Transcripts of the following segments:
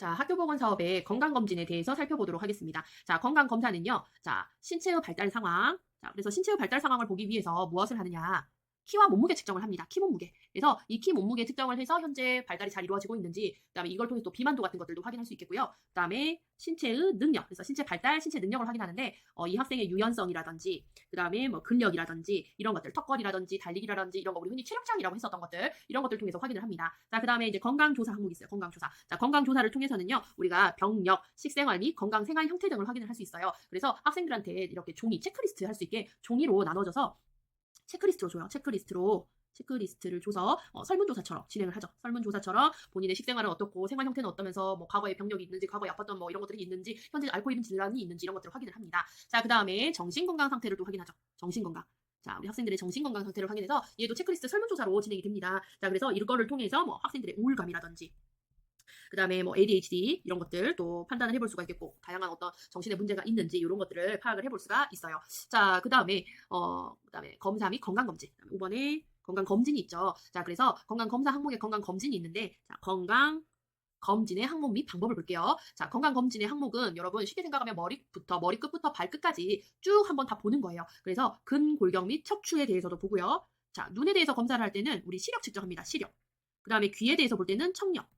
자, 학교보건 사업의 건강검진에 대해서 살펴보도록 하겠습니다. 자, 건강검사는요, 자, 신체의 발달 상황. 자, 그래서 신체의 발달 상황을 보기 위해서 무엇을 하느냐? 키와 몸무게 측정을 합니다. 키 몸무게. 그래서 이 키 몸무게 측정을 해서 현재 발달이 잘 이루어지고 있는지, 그다음에 이걸 통해서 또 비만도 같은 것들도 확인할 수 있겠고요. 그다음에 신체의 능력, 그래서 신체 발달, 신체 능력을 확인하는데 어, 이 학생의 유연성이라든지, 그다음에 뭐 근력이라든지 이런 것들, 턱걸이라든지 달리기라든지 이런 거 우리 흔히 체력장이라고 했었던 것들 이런 것들 통해서 확인을 합니다. 자, 그다음에 이제 건강 조사 항목이 있어요. 건강 조사. 자, 건강 조사를 통해서는요, 우리가 병력, 식생활 및 건강 생활 형태 등을 확인을 할 수 있어요. 그래서 학생들한테 이렇게 종이 체크리스트 할 수 있게 종이로 나눠져서 체크리스트로 줘요. 체크리스트로 체크리스트를 줘서 어, 설문조사처럼 진행을 하죠. 설문조사처럼 본인의 식생활은 어떻고 생활 형태는 어떠면서 뭐 과거에 병력이 있는지 과거에 아팠던 뭐 이런 것들이 있는지 현재 앓고 있는 질환이 있는지 이런 것들을 확인을 합니다. 자, 그 다음에 정신건강 상태를 또 확인하죠. 정신건강. 자, 우리 학생들의 정신건강 상태를 확인해서 얘도 체크리스트 설문조사로 진행이 됩니다. 자, 그래서 이거를 통해서 뭐 학생들의 우울감이라든지 그 다음에 뭐 ADHD 이런 것들 또 판단을 해볼 수가 있겠고 다양한 어떤 정신의 문제가 있는지 이런 것들을 파악을 해볼 수가 있어요. 자, 그 다음에 어, 그 다음에 검사 및 건강 검진. 5번에 건강 검진이 있죠. 자, 그래서 건강 검사 항목에 건강 검진이 있는데 자, 건강 검진의 항목 및 방법을 볼게요. 자, 건강 검진의 항목은 여러분 쉽게 생각하면 머리부터 머리끝부터 발끝까지 쭉 한번 다 보는 거예요. 그래서 근골격 및 척추에 대해서도 보고요. 자, 눈에 대해서 검사를 할 때는 우리 시력 측정합니다. 시력. 그 다음에 귀에 대해서 볼 때는 청력.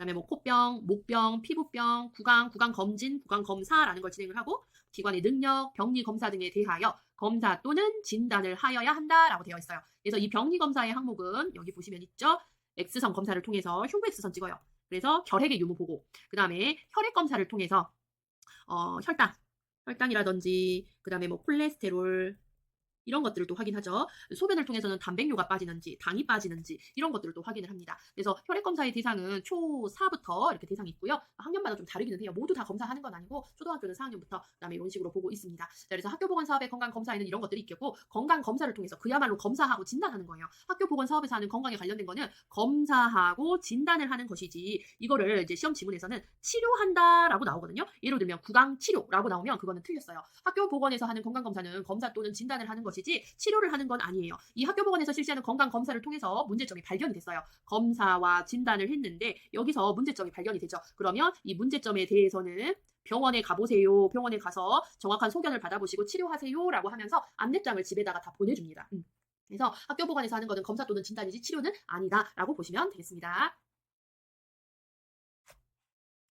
그다음에 뭐 코병, 목병, 피부병, 구강, 구강 검진, 구강 검사라는 걸 진행을 하고 기관의 능력, 병리 검사 등에 대하여 검사 또는 진단을 하여야 한다라고 되어 있어요. 그래서 이 병리 검사의 항목은 여기 보시면 있죠. X선 검사를 통해서 흉부 X선 찍어요. 그래서 결핵의 유무 보고 그 다음에 혈액 검사를 통해서 어, 혈당, 혈당이라든지 그 다음에 뭐 콜레스테롤 이런 것들을 또 확인하죠. 소변을 통해서는 단백뇨가 빠지는지, 당이 빠지는지 이런 것들을 또 확인을 합니다. 그래서 혈액 검사의 대상은 초4부터 이렇게 대상이 있고요. 학년마다 좀 다르기는 해요. 모두 다 검사하는 건 아니고 초등학교는 4학년부터 그다음에 이런 식으로 보고 있습니다. 자, 그래서 학교 보건 사업의 건강 검사에는 이런 것들이 있겠고 건강 검사를 통해서 그야말로 검사하고 진단하는 거예요. 학교 보건 사업에서 하는 건강에 관련된 거는 검사하고 진단을 하는 것이지 이거를 이제 시험 지문에서는 치료한다라고 나오거든요. 예를 들면 구강 치료라고 나오면 그거는 틀렸어요. 학교 보건에서 하는 건강 검사는 검사 또는 진단을 하는 것이지 치료를 하는 건 아니에요. 이 학교 보건에서 실시하는 건강 검사를 통해서 문제점이 발견이 됐어요. 검사와 진단을 했는데 여기서 문제점이 발견이 되죠. 그러면 이 문제점에 대해서는 병원에 가보세요. 병원에 가서 정확한 소견을 받아보시고 치료하세요라고 하면서 안내장을 집에다가 다 보내줍니다. 음. 그래서 학교 보건에서 하는 것은 검사 또는 진단이지 치료는 아니다라고 보시면 되겠습니다.